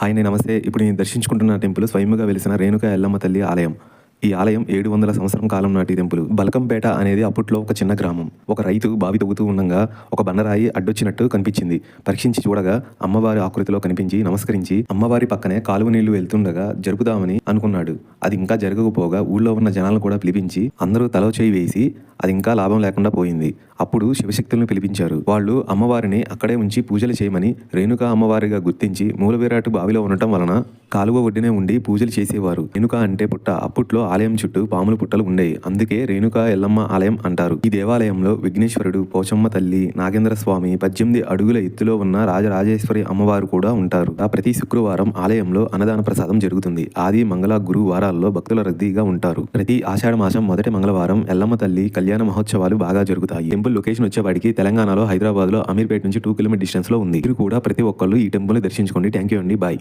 Hi నేను నమస్తే. ఇప్పుడు నేను దర్శించుకుంటున్న టెంపుల్ స్వయంగా వెలిసిన రేణుక ఎల్లమ్మ తల్లి ఆలయం. ఈ ఆలయం ఏడు వందల సంవత్సరం కాలం నాటి టెంపుల్. బలకంపేట అనేది అప్పట్లో ఒక చిన్న గ్రామం. ఒక రైతు బావి తవ్వుతూ ఉండగా ఒక బండరాయి అడ్డొచ్చినట్టు కనిపించింది. పరీక్షించి చూడగా అమ్మవారి ఆకృతిలో కనిపించి నమస్కరించి అమ్మవారి పక్కనే కాలువ నీళ్ళు వెళ్తుండగా జరుపుదామని అనుకున్నాడు. అది ఇంకా జరగకపోగా ఊళ్ళో ఉన్న జనాలను కూడా పిలిపించి అందరూ తలో చేయి వేసి అది ఇంకా లాభం లేకుండా పోయింది. అప్పుడు శివశక్తులను పిలిపించారు. వాళ్ళు అమ్మవారిని అక్కడే ఉంచి పూజలు చేయమని రేణుక అమ్మవారిగా గుర్తించి మూలవిరాటు బావిలో ఉండటం వలన కాలువ ఒడ్డునే ఉండి పూజలు చేసేవారు. రేణుక అంటే పుట్ట. అప్పట్లో ఆలయం చుట్టూ పాముల పుట్టలు ఉండేవి. అందుకే రేణుక ఎల్లమ్మ ఆలయం అంటారు. ఈ దేవాలయంలో విఘ్నేశ్వరుడు పోచమ్మ తల్లి నాగేంద్ర స్వామి పద్దెనిమిది అడుగుల ఎత్తులో ఉన్న రాజరాజేశ్వరి అమ్మవారు కూడా ఉంటారు. ఆ ప్రతి శుక్రవారం ఆలయంలో అన్నదాన ప్రసాదం జరుగుతుంది. ఆది మంగళ గురు వారాల్లో భక్తుల రద్దీగా ఉంటారు. ప్రతి ఆషాఢ మాసం మొదటి మంగళవారం ఎల్లమ్మ తల్లి కళ్యాణ మహోత్సవాలు బాగా జరుగుతాయి. టెంపుల్ లొకేషన్ వచ్చేవాడికి తెలంగాణలో హైదరాబాద్లో అమీర్పేట నుంచి టూ కిలోమీటర్ డిస్టెన్స్లో ఉంది. మీరు కూడా ప్రతి ఒక్కళ్ళు ఈ టెంపుల్ని దర్శించుకోండి. థ్యాంక్ యూ అండి. బాయ్